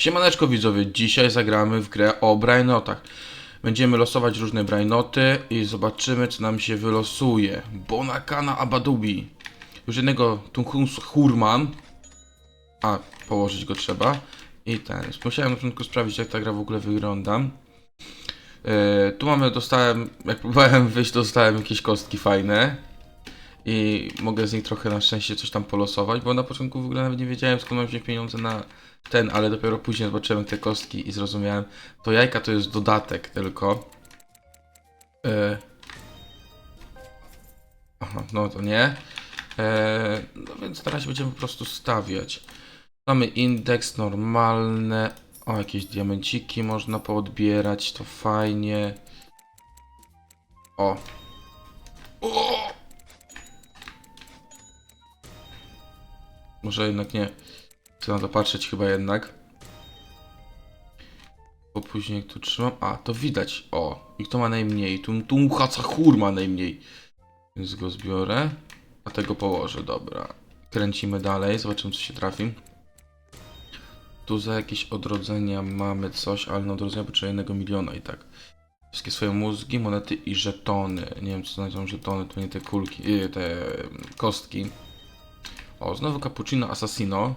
Siemaneczko widzowie, dzisiaj zagramy w grę o brainotach. Będziemy losować różne brainoty i zobaczymy co nam się wylosuje. Bonakana Abadubi. Już jednego Tunkus Hurman. A, położyć go trzeba. I ten. Musiałem na początku sprawdzić jak ta gra w ogóle wygląda. Yy, tu mamy, dostałem, jak próbowałem wyjść, dostałem jakieś kostki fajne. I mogę z nich trochę na szczęście coś tam polosować, bo na początku w ogóle nawet nie wiedziałem skąd mam wziąć pieniądze na ten, ale dopiero później zobaczyłem te kostki i zrozumiałem. To jajka to jest dodatek tylko. Yy. Aha, no to nie. Eee, no więc razie będziemy po prostu stawiać. Mamy indeks normalne. O, jakieś diamenciki można poodbierać, to fajnie. O. O! Może jednak nie. Chcę na to patrzeć chyba jednak. Bo później tu trzymam. A, to widać. O, i kto ma najmniej? Tu, tu Hacachur ma najmniej. Więc go zbiorę. A tego położę, dobra. Kręcimy dalej, zobaczymy co się trafi. Tu za jakieś odrodzenia mamy coś, ale na odrodzenia potrzebuję jednego miliona i tak. Wszystkie swoje mózgi, monety i żetony. Nie wiem co znajdą żetony, to nie te kulki, yy, te mm, kostki. O, znowu Cappuccino Assassino.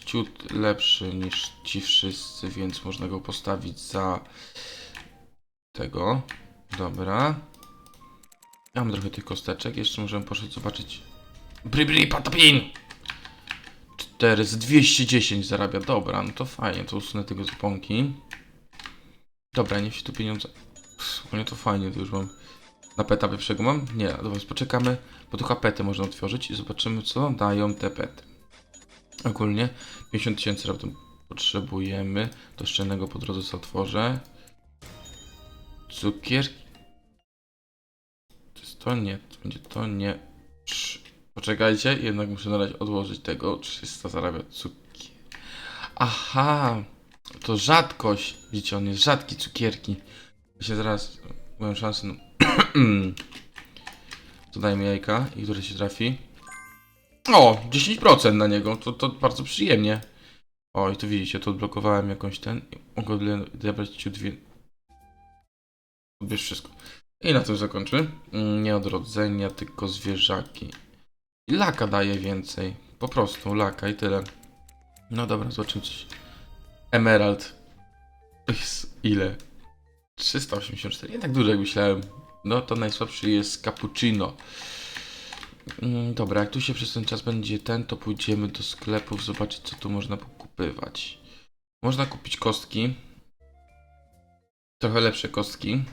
Ciut lepszy niż ci wszyscy, więc można go postawić za tego. Dobra. Ja mam trochę tych kosteczek. Jeszcze możemy poszedł zobaczyć. Bribri patapin! 4 z 210 zarabia. Dobra, no to fajnie. To usunę tego zuponki. Dobra, niech się tu pieniądze. Ogólnie to fajnie, to już mam. Na peta pierwszego mam? Nie, dobra, poczekamy, bo tu pety można otworzyć i zobaczymy, co dają te pety. Ogólnie 50 tysięcy raptem potrzebujemy. Do szczelnego po drodze sobie otworzę. Cukier. To jest to? Nie. To będzie to? Nie. Poczekajcie, jednak muszę na razie odłożyć tego. 300 zarabia cukier. Aha! To rzadkość. Widzicie, on jest rzadki cukierki. Właśnie zaraz moją szansę. No. Dodajmy jajka i które się trafi. O! 10% na niego. To, to bardzo przyjemnie. O, i tu widzicie, to odblokowałem jakąś ten. Mogę odebrać ci dwie. Odbierz wszystko. I na tym zakończy. Mm, Nie odrodzenia, tylko zwierzaki. I laka daje więcej. Po prostu laka i tyle. No dobra, zobaczymy coś. Emerald. Ile? 384. Nie tak dużo jak myślałem. No to najsłabszy jest cappuccino. Mm, Dobra, jak tu się przez ten czas będzie ten, to pójdziemy do sklepów zobaczyć co tu można pokupywać. Można kupić kostki. Trochę lepsze kostki.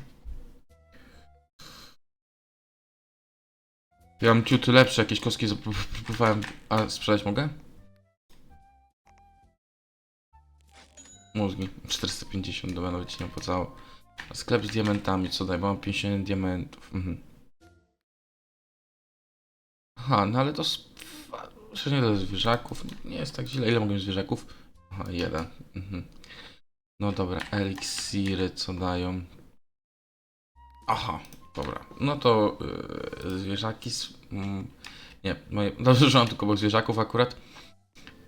Ja mam ciut lepsze jakieś kostki, próbowałem. A sprzedać mogę? Mózgi. 450, dobra, nawet się nie opłacało. Sklep z diamentami, co daj, bo mam 50 diamentów. Mhm. Aha, no ale to. Jeszcze nie zwierzaków. Nie jest tak źle. Ile mogę mieć zwierzaków? Aha, jeden. Mhm. No dobra, eliksiry co dają? Aha, dobra. No to yy, zwierzaki. s- Mm, nie, moje, dobrze, że mam tylko obok zwierzaków akurat.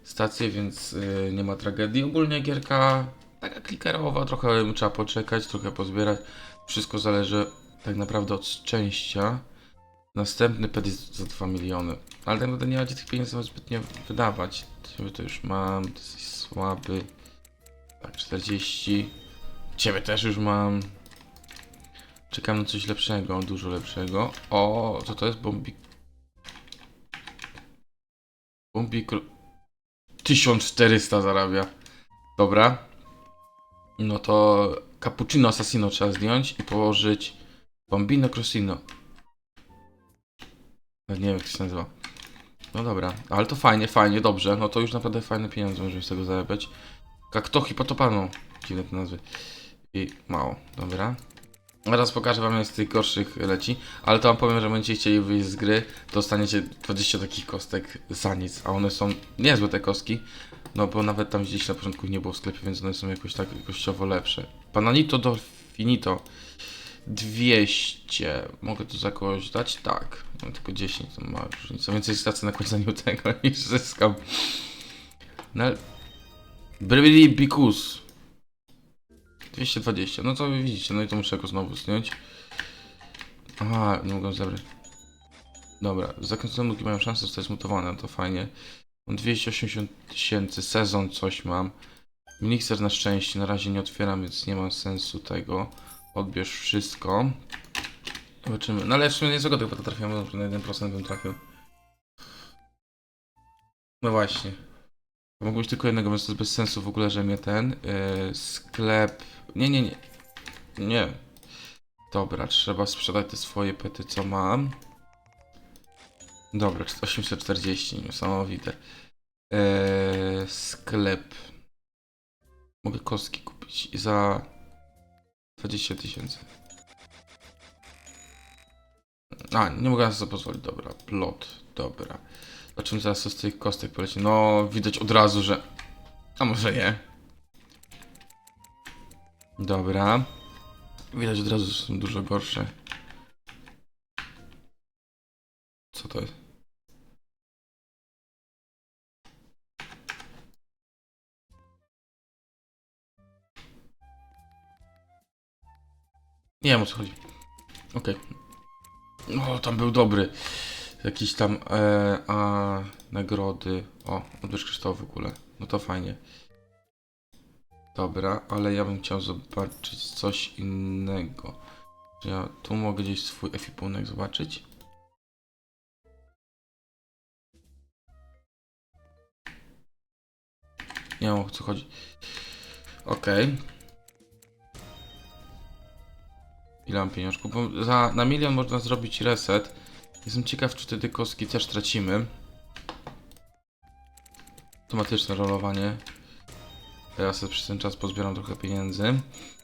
Stację, więc yy, nie ma tragedii. Ogólnie gierka taka klikerowa, trochę trzeba poczekać, trochę pozbierać. Wszystko zależy tak naprawdę od szczęścia. Następny pet jest za 2 miliony. Ale tak naprawdę nie będzie tych pieniędzy zbytnio wydawać. Ciebie to już mam, ty jesteś słaby. Tak, 40. Ciebie też już mam. Czekam na coś lepszego, dużo lepszego. O, co to jest? Bombi... Bombi... 1400 zarabia. Dobra. No to Cappuccino Assassino trzeba zdjąć i położyć Bombino Crossino. Nie wiem jak się nazywa. No dobra, ale to fajnie, fajnie, dobrze. No to już naprawdę fajne pieniądze możemy z tego zarabiać. Kaktochi potopano. Dziwne te nazwy. I mało, dobra. Teraz pokażę wam jak z tych gorszych leci, ale to wam powiem, że będziecie chcieli wyjść z gry, to dostaniecie 20 takich kostek za nic, a one są niezłe te kostki, no bo nawet tam gdzieś na początku nie było w sklepie, więc one są jakoś tak jakościowo lepsze. Pananito do finito 200, mogę to za kogoś dać? Tak, mam tylko 10, to ma różnica, więcej stracę na końcu tego niż zyskam. No Brybili Bikus. 220, no to widzicie, no i to muszę go znowu zdjąć. Aha, nie mogę zebrać. Dobra, zakręcone nóżki mają szansę zostać zmutowane, to fajnie. Mam 280 tysięcy, sezon coś mam. Mixer na szczęście na razie nie otwieram, więc nie ma sensu tego. Odbierz wszystko. Zobaczymy. No ale w sumie nie zagodę, bo to trafiłem, na 1% bym trafił. No właśnie. Mogło być tylko jednego, więc to jest bez sensu w ogóle, że mnie ten yy, sklep. Nie, nie, nie. Nie. Dobra, trzeba sprzedać te swoje pety, co mam. Dobra, 840, niesamowite. Eee, sklep. Mogę kostki kupić za 20 tysięcy. A, nie mogę na to pozwolić. Dobra, plot, dobra. Zobaczymy zaraz co z tych kostek poleci. No, widać od razu, że... A może nie. Dobra. Widać od razu, że są dużo gorsze. Co to jest? Nie wiem o co chodzi. Okej. No, tam był dobry. Jakiś tam, e, a, nagrody. O, odbierz kryształ w ogóle. No to fajnie. Dobra, ale ja bym chciał zobaczyć coś innego. Czy ja tu mogę gdzieś swój efipunek zobaczyć? Nie wiem o co chodzi. Okej. Ile mam pieniążków? Bo za, na milion można zrobić reset. Jestem ciekaw, czy wtedy kostki też tracimy. Automatyczne rolowanie. Ja sobie przez ten czas pozbieram trochę pieniędzy.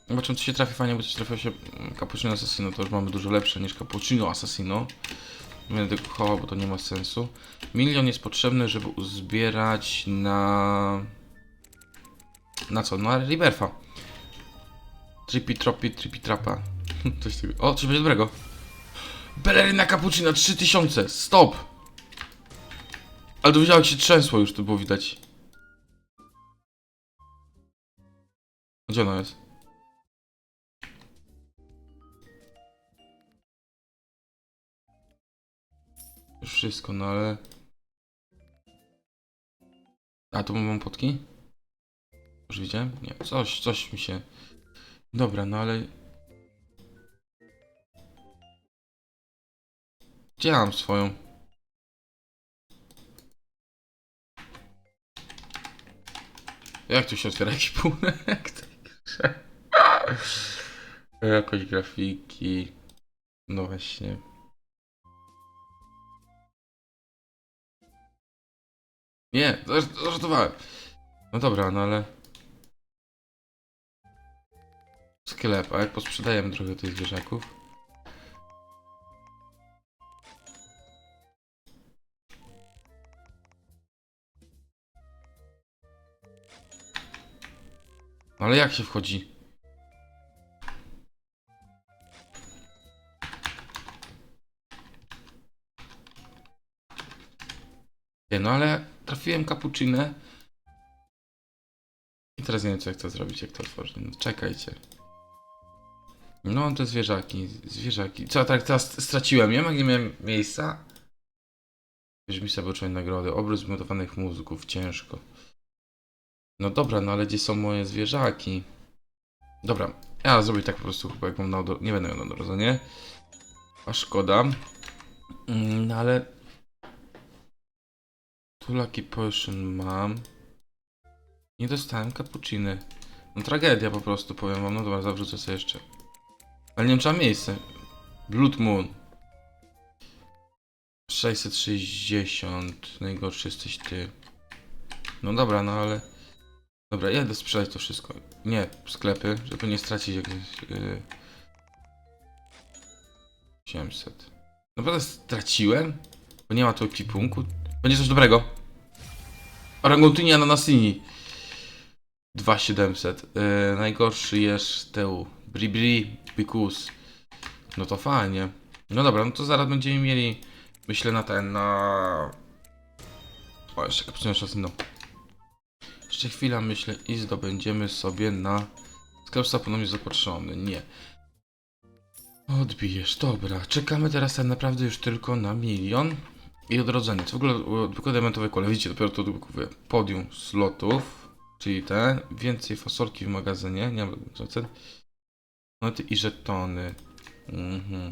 Zobaczymy, co się trafi fajnie, bo coś trafiło się Cappuccino Assassino, to już mamy dużo lepsze niż Cappuccino Assassino. Nie będę tego chował, bo to nie ma sensu. Milion jest potrzebny, żeby uzbierać na... Na co? Na Riverfa. Trippy Troppy, Trippy Trapa. Coś takiego. O, coś będzie dobrego. Beleryna Cappuccino 3000, stop! Ale to widziałem jak się trzęsło już, to było widać. Gdzie ono jest? Już wszystko, no ale... A, tu mam potki? Już widziałem? Nie, coś, coś mi się... Dobra, no ale... Gdzie mam swoją? Jak tu się otwiera grze? Jakość grafiki. No właśnie. Nie, żart- żartowałem. No dobra, no ale... Sklep, a jak posprzedajemy trochę tych zwierzaków? Ale jak się wchodzi? Nie, no ale trafiłem cappuccinę. I teraz nie wiem, co ja chcę zrobić, jak to otworzyć. No, czekajcie. No, te zwierzaki, zwierzaki. Co, tak teraz straciłem jak nie miałem miejsca? Już mi sobie nagrody. Obrót zmutowanych mózgów, ciężko. No dobra, no ale gdzie są moje zwierzaki? Dobra, ja zrobię tak po prostu chyba jak mam na Nie będę miał na odrodzenie. A szkoda. Mm, No ale... Tu Lucky Potion mam. Nie dostałem cappucciny. No tragedia po prostu, powiem wam. No dobra, zawrzucę sobie jeszcze. Ale nie wiem, czy mam miejsce. Blood Moon. 660. Najgorszy jesteś ty. No dobra, no ale... Dobra, jadę sprzedać to wszystko. Nie, sklepy, żeby nie stracić jakieś... Yy... 800. Naprawdę straciłem? Bo nie ma tu ekwipunku. Będzie coś dobrego. Orangutyni ananasini. 2700. Yy, najgorszy jest teu. Bribri Bikus. No to fajnie. No dobra, no to zaraz będziemy mieli... Myślę na ten, na... O, jeszcze kapsuję czas, no. Jeszcze chwila, myślę, i zdobędziemy sobie na... Sklep ponownie zaopatrzony. Nie. Odbijesz, dobra. Czekamy teraz tak naprawdę już tylko na milion i odrodzenie. W ogóle tylko diamentowe kole. Widzicie, dopiero to kupuję. Podium slotów, czyli te. Więcej fasolki w magazynie. Nie mam cen. Monety i żetony. Mhm.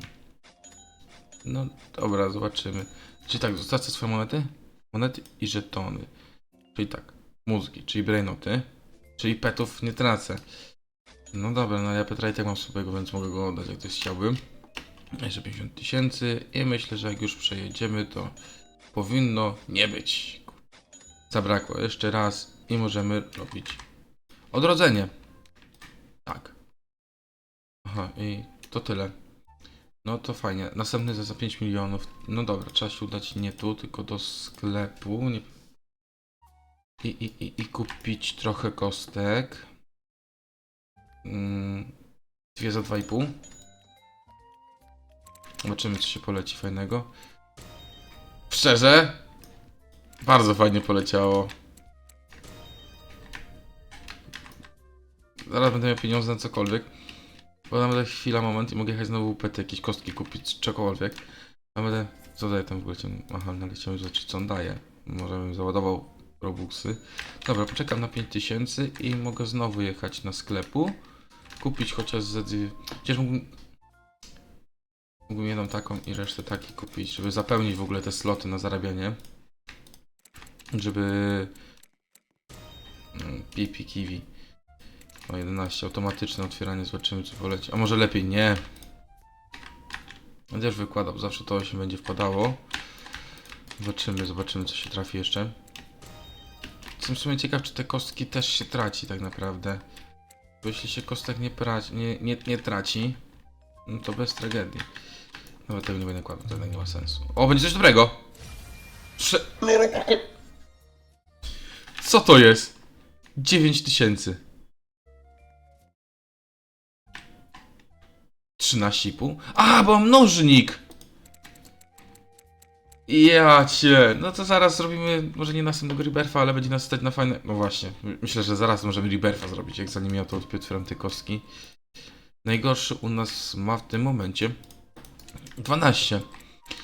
No dobra, zobaczymy. Czyli tak, zostawcie swoje monety. Monety i żetony. Czyli tak, mózgi, czyli brainoty. Czyli petów nie tracę. No dobra, no ja Petra i tak mam swojego, więc mogę go oddać, jak ktoś chciałby. Jeszcze 50 tysięcy i myślę, że jak już przejedziemy, to powinno nie być. Zabrakło jeszcze raz i możemy robić odrodzenie. Tak. Aha, i to tyle. No to fajnie. Następny za 5 milionów. No dobra, trzeba się udać nie tu, tylko do sklepu. Nie... I, i, i, I kupić trochę kostek. Mm, dwie za 2,5. Zobaczymy, co się poleci fajnego. Szczerze, bardzo fajnie poleciało. Zaraz będę miał pieniądze na cokolwiek. Bo tam będę chwila, moment i mogę jechać znowu pety, jakieś kostki kupić, cokolwiek. A będę... Co daje tam w ogóle? Aha, ale chciałem zobaczyć, co on daje. Może bym załadował robuxy. Dobra, poczekam na 5000 i mogę znowu jechać na sklepu. Kupić chociaż ze dwie... Chociaż mógłbym... Mógłbym jedną taką i resztę taki kupić, żeby zapełnić w ogóle te sloty na zarabianie. Żeby... Mm, Pipi Kiwi. O 11, automatyczne otwieranie, zobaczymy co poleci. A może lepiej nie. Będę też wykładał, zawsze to się będzie wpadało. Zobaczymy, zobaczymy co się trafi jeszcze. Jestem w sumie ciekaw, czy te kostki też się traci tak naprawdę. Bo jeśli się kostek nie, praci, nie, nie, nie traci, no to bez tragedii. Nawet tego nie będę kładł, to nie ma sensu. O, będzie coś dobrego! Prze... Co to jest? 9000. 13,5? A, bo mam mnożnik! Ja cię, no to zaraz zrobimy, może nie następnego rebirfa, ale będzie nas stać na fajne... No właśnie, my- myślę, że zaraz możemy rebirfa zrobić, jak zanim ja to otwieram te kostki. Najgorszy u nas ma w tym momencie 12.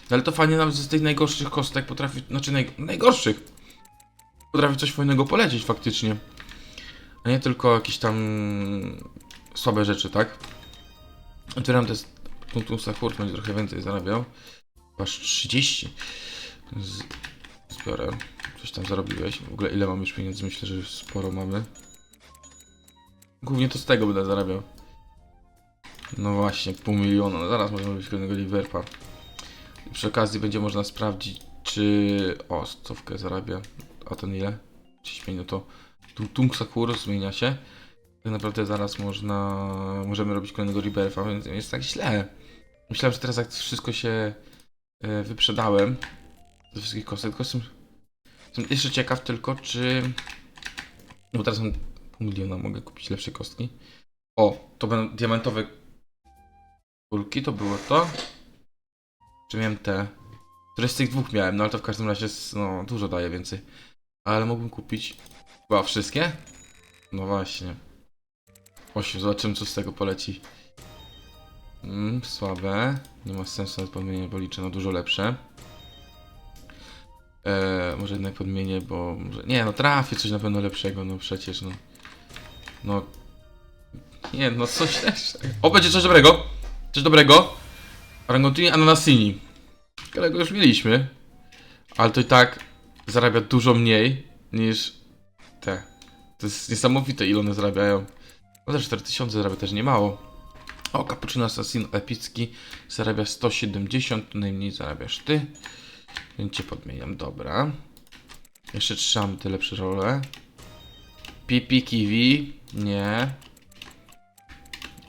No ale to fajnie nawet z tych najgorszych kostek potrafi, znaczy naj, najgorszych, potrafi coś fajnego polecieć faktycznie. A nie tylko jakieś tam słabe rzeczy, tak? Otwieram te punktu Sahur, będzie trochę więcej zarabiał. Aż 30. Z, zbiorę. Coś tam zarobiłeś. W ogóle ile mam już pieniędzy? Myślę, że już sporo mamy. Głównie to z tego będę zarabiał. No właśnie, pół miliona. No zaraz możemy robić kolejnego liverpa. Przy okazji będzie można sprawdzić, czy... O, stówkę zarabia. A ten ile? 35, no to... Tu Tung Sakura zmienia się. Tak naprawdę zaraz można... Możemy robić kolejnego rebirfa, więc jest tak źle. Myślałem, że teraz jak wszystko się wyprzedałem ze wszystkich kostek, tylko jestem, jestem jeszcze ciekaw tylko, czy... No bo teraz mam pół miliona, mogę kupić lepsze kostki. O, to będą diamentowe kulki, to było to. Czy miałem te? Które z tych dwóch miałem, no ale to w każdym razie no, dużo daje więcej. Ale mógłbym kupić chyba wszystkie? No właśnie. 8, zobaczymy co z tego poleci. Mm, słabe. Nie ma sensu nawet podmienienie, bo liczę na dużo lepsze. Eee, może jednak podmienię, bo... Może... Nie, no trafię coś na pewno lepszego, no przecież, no. No... Nie, no coś też... O, będzie coś dobrego! Coś dobrego! Rangotini Ananasini. Którego już mieliśmy. Ale to i tak zarabia dużo mniej niż te. To jest niesamowite, ile one zarabiają. No też 4000 zarabia też nie mało. O, Cappuccino Assassin epicki zarabia 170, najmniej zarabiasz ty. Więc cię podmieniam, dobra. Jeszcze trzymam te lepsze role. Pipi Kiwi, nie.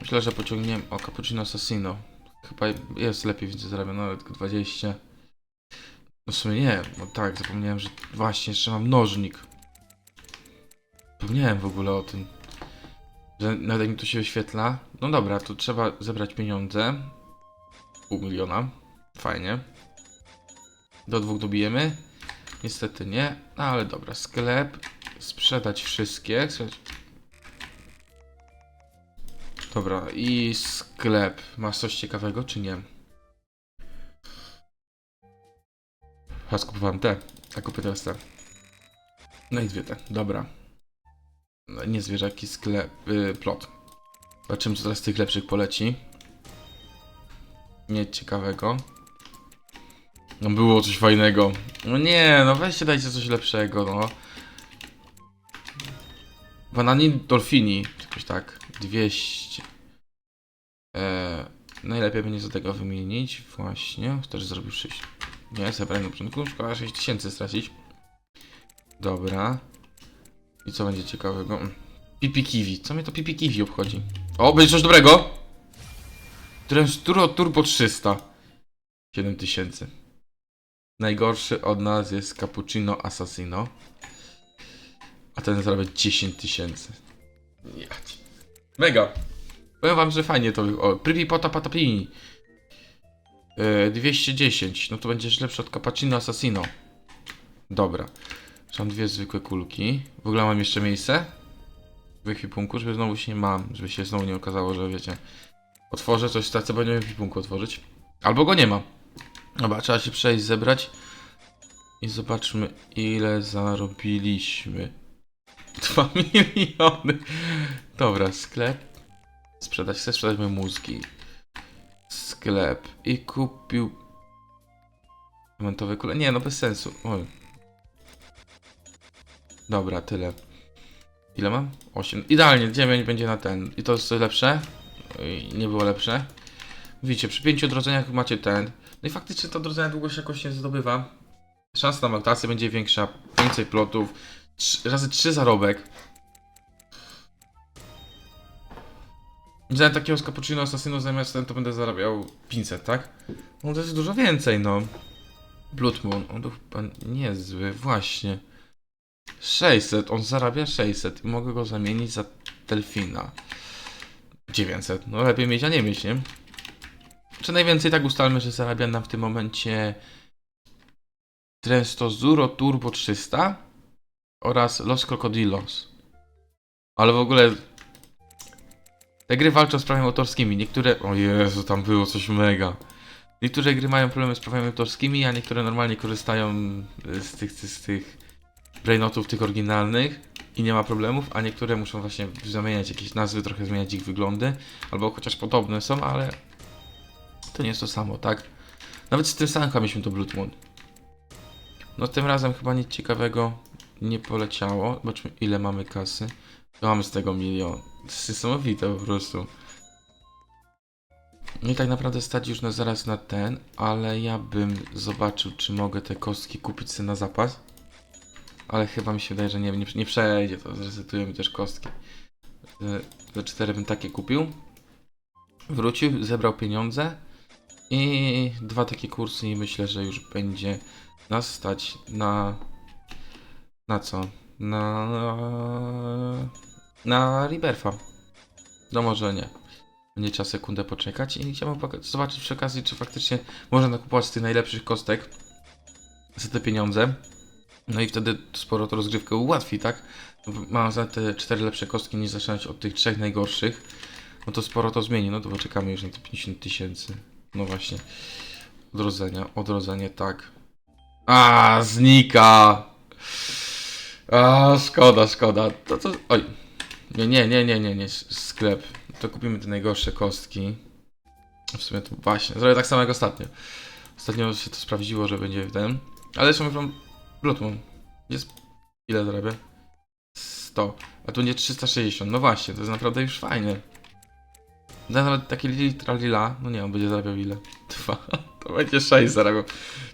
Myślę, że pociągniemy. O, Cappuccino Assassino. Chyba jest lepiej, więc zarabia nawet tylko 20. No w sumie nie, bo tak, zapomniałem, że właśnie jeszcze mam mnożnik. Zapomniałem w ogóle o tym. Że nawet mi to się wyświetla. No dobra, to trzeba zebrać pieniądze. Pół miliona. Fajnie. Do dwóch dobijemy. Niestety nie, no ale dobra. Sklep. sprzedać wszystkie. Dobra, i sklep. Masz coś ciekawego, czy nie? Ja skupowałem te, a kupię teraz te. No i dwie te, dobra. Nie zwierzaki, sklep, y, plot. Zobaczymy, co teraz tych lepszych poleci. Nic ciekawego. No było coś fajnego. No nie, no weźcie dajcie coś lepszego, no. Banani Dolfini, jakoś tak. 200. Eee, najlepiej będzie z tego wymienić. Właśnie, też zrobił 6. Nie, zebrałem na początku. Szkoda 6000 stracić. Dobra. I co będzie ciekawego? Mm. Pipi Kiwi. Co mnie to Pipi Kiwi obchodzi? O, będzie coś dobrego! Turbo, Turbo 300. 7000. Najgorszy od nas jest Cappuccino Assassino. A ten zarabia 10 tysięcy. Mega. Powiem wam, że fajnie to... O, Pripi Pota Patapini. Yy, 210. No to będziesz lepszy od Cappuccino Assassino. Dobra. Mam dwie zwykłe kulki. W ogóle mam jeszcze miejsce w ekwipunku, żeby znowu się nie mam, żeby się znowu nie okazało, że wiecie, otworzę coś, stracę, bo nie w ekwipunku otworzyć. Albo go nie ma. Dobra, trzeba się przejść, zebrać i zobaczmy ile zarobiliśmy. 2 miliony. Dobra, sklep. Sprzedać, chcę sprzedać moje mózgi. Sklep. I kupił... Momentowe kule. Nie, no bez sensu. Oj. Dobra, tyle. Ile mam? 8. Idealnie, 9 będzie na ten. I to jest lepsze? Oj, Nie było lepsze. Widzicie, przy pięciu odrodzeniach macie ten. No i faktycznie to odrodzenie długo się jakoś nie zdobywa. Szansa na mutację będzie większa, więcej plotów. Trzy, razy 3 zarobek. Zamiast takiego cappuccino assassino zamiast ten to będę zarabiał 500, tak? No to jest dużo więcej, no. Blood Moon, on był niezły, właśnie. 600, on zarabia 600 i mogę go zamienić za Delfina. 900, no lepiej mieć, a nie mieć, nie? Czy najwięcej tak ustalmy, że zarabia nam w tym momencie Tresto Zuro Turbo 300 oraz Los Crocodilos. Ale w ogóle te gry walczą z prawami autorskimi. Niektóre. O Jezu, tam było coś mega. Niektóre gry mają problemy z prawami autorskimi, a niektóre normalnie korzystają z tych, z tych brainotów, tych oryginalnych i nie ma problemów, a niektóre muszą właśnie zamieniać jakieś nazwy, trochę zmieniać ich wyglądy, albo chociaż podobne są, ale to nie jest to samo, tak? Nawet z tym chyba mieliśmy to Blood Moon. No tym razem chyba nic ciekawego nie poleciało. Zobaczmy ile mamy kasy. Mamy z tego milion. Niesamowite po prostu. No i tak naprawdę stać już na zaraz na ten, ale ja bym zobaczył, czy mogę te kostki kupić sobie na zapas. Ale chyba mi się wydaje, że nie, nie, nie przejdzie, to zresetuję mi też kostki. Ze cztery bym takie kupił. Wrócił, zebrał pieniądze i dwa takie kursy i myślę, że już będzie nas stać na... Na co? Na... Na Riberfa. No może nie. Będzie trzeba sekundę poczekać i chciałbym zobaczyć przy okazji, czy faktycznie można nakupować z tych najlepszych kostek za te pieniądze. No i wtedy sporo to rozgrywkę ułatwi, tak? Mam za te cztery lepsze kostki niż zaczynać od tych trzech najgorszych. No to sporo to zmieni, no to poczekamy już na te 50 tysięcy. No właśnie. Odrodzenia, odrodzenie, tak. A, znika! A, szkoda, szkoda. To, to, oj. Nie, nie, nie, nie, nie, nie, sklep. To kupimy te najgorsze kostki. W sumie to właśnie, zrobię tak samo jak ostatnio. Ostatnio się to sprawdziło, że będzie ten. Ale jeszcze Moon. Jest... Ile zarabia? 100. A tu nie 360. No właśnie, to jest naprawdę już fajne. Nawet taki litra lila, no nie, on będzie zarabiał ile? Dwa. To będzie 6 zarabiał.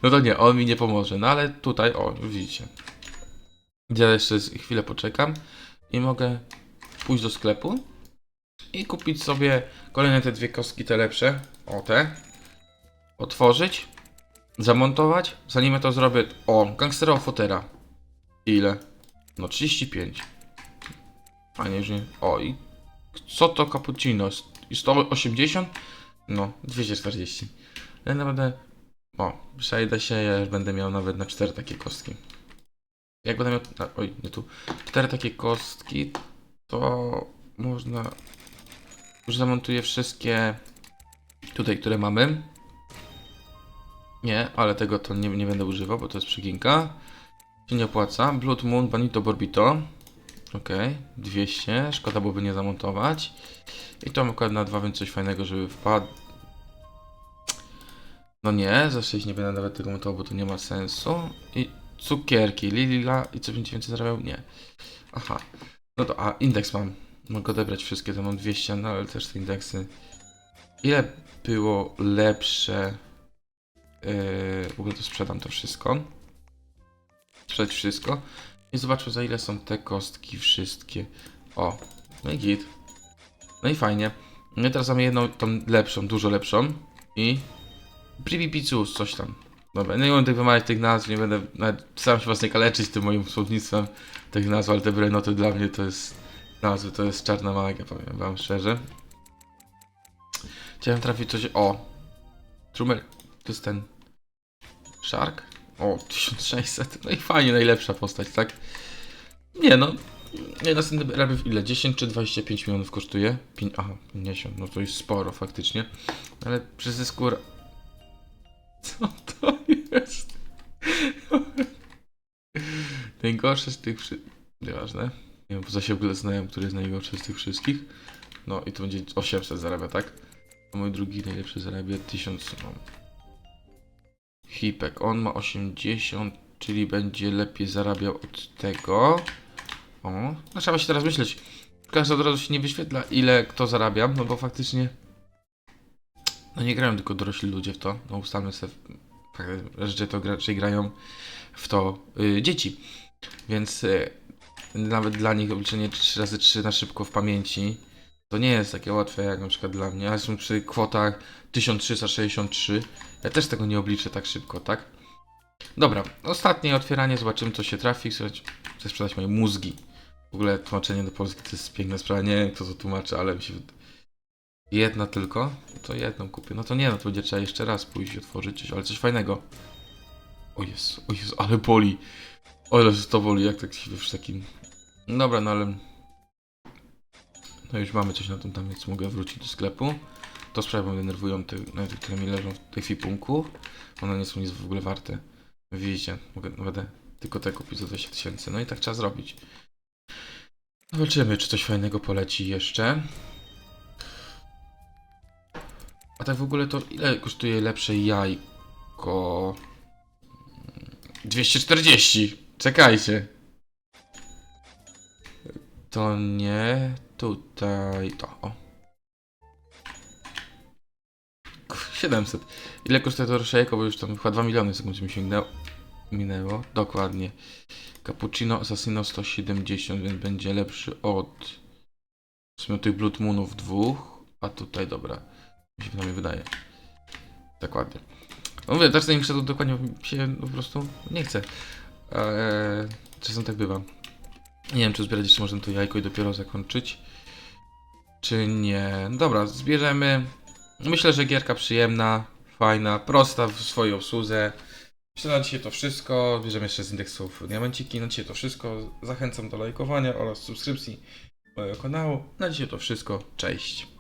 No to nie, on mi nie pomoże. No ale tutaj, o, widzicie. Ja jeszcze chwilę poczekam i mogę pójść do sklepu i kupić sobie kolejne te dwie kostki, te lepsze. O te. Otworzyć. Zamontować. Zanim to zrobię. O, gangsterowa fotera. Ile? No 35. Fajnie, nie. O i. Co to cappuccino? I 180? No, 240. Ja naprawdę. O, przejdę się, ja już będę miał nawet na 4 takie kostki. jak będę miał, a, oj, nie tu, cztery takie kostki, to można, już zamontuję wszystkie tutaj, które mamy. Nie, ale tego to nie, nie będę używał, bo to jest przeginka. Się nie opłaca. Blood Moon, Banito, Borbito. Okej, 200. Szkoda byłoby nie zamontować. I to akurat na dwa, więc coś fajnego, żeby wpadł. No nie, za 6 nie będę nawet tego montował, bo to nie ma sensu. I cukierki, Lilila i co będzie więcej zarabiał? Nie. Aha. No to, a indeks mam. Mogę odebrać wszystkie, to mam 200, no ale też te indeksy. Ile było lepsze? Yy, w ogóle to sprzedam to wszystko. Sprzedać wszystko. I zobaczmy za ile są te kostki wszystkie. O, no i git. No i fajnie. No i teraz mamy jedną tą lepszą, dużo lepszą. I... Pribipicus, coś tam. Dobra, no nie będę wymawiać tych nazw, nie będę staram się was nie kaleczyć tym moim słownictwem tych nazw, ale te brenoty dla mnie to jest nazwy, to jest czarna magia, powiem wam szczerze. Chciałem trafić coś, o! Trumer, to jest ten... Shark? O, 1600, no i fajnie, najlepsza postać, tak? Nie no, nie, następny rabiew ile? 10 czy 25 milionów kosztuje? Pię- Aha, 50, no to jest sporo faktycznie. Ale przy zysku... Co to jest? Najgorsze z tych wszy... Nieważne. Nie wiem, poza się w ogóle znałem, który jest najgorszy z tych wszystkich. No i to będzie 800 zarabia, tak? A mój drugi najlepszy zarabia 1000. No. Hipek, on ma 80, czyli będzie lepiej zarabiał od tego. O, no trzeba się teraz myśleć. Każdy od razu się nie wyświetla, ile kto zarabia, no bo faktycznie. No nie grają tylko dorośli ludzie w to. No ustalmy sobie, że to raczej grają w to y, dzieci. Więc y, nawet dla nich obliczenie 3 razy 3 na szybko w pamięci to nie jest takie łatwe jak na przykład dla mnie. Ale są przy kwotach 1363. Ja też tego nie obliczę tak szybko, tak? Dobra, ostatnie otwieranie, zobaczymy co się trafi. Chcę sprzedać moje mózgi. W ogóle tłumaczenie do Polski to jest piękna sprawa. Nie wiem kto to tłumaczy, ale mi się... Jedna tylko? To jedną kupię. No to nie, no to będzie trzeba jeszcze raz pójść i otworzyć coś, ale coś fajnego. O Jezu, o Jezu, ale boli. O ile to boli, jak tak się w takim... Dobra, no ale... No już mamy coś na tym tam, więc mogę wrócić do sklepu. To sprawy mnie denerwują, te, nawet które mi leżą w tych fipunku. One nie są nic w ogóle warte. Widzicie, mogę, będę tylko te kupić za 20 tysięcy. No i tak trzeba zrobić. Zobaczymy, czy coś fajnego poleci jeszcze. A tak w ogóle to ile kosztuje lepsze jajko? 240. Czekajcie. To nie tutaj. To. 700. Ile kosztuje to roszejko, bo już tam chyba 2 miliony sekund mi sięgnęło. Minęło. Dokładnie. Cappuccino Assassino 170, więc będzie lepszy od w sumie tych Blood Moonów dwóch. A tutaj dobra. Mi się przynajmniej wydaje. Dokładnie. No mówię, też nie to dokładnie się po prostu nie chce. Eee, czasem tak bywa. Nie wiem, czy zbierać jeszcze można to jajko i dopiero zakończyć. Czy nie? Dobra, zbierzemy. Myślę, że gierka przyjemna, fajna, prosta w swojej obsłudze. Myślę, na dzisiaj to wszystko. Bierzemy jeszcze z indeksów diamenciki. Na dzisiaj to wszystko. Zachęcam do lajkowania oraz subskrypcji mojego kanału. Na dzisiaj to wszystko. Cześć.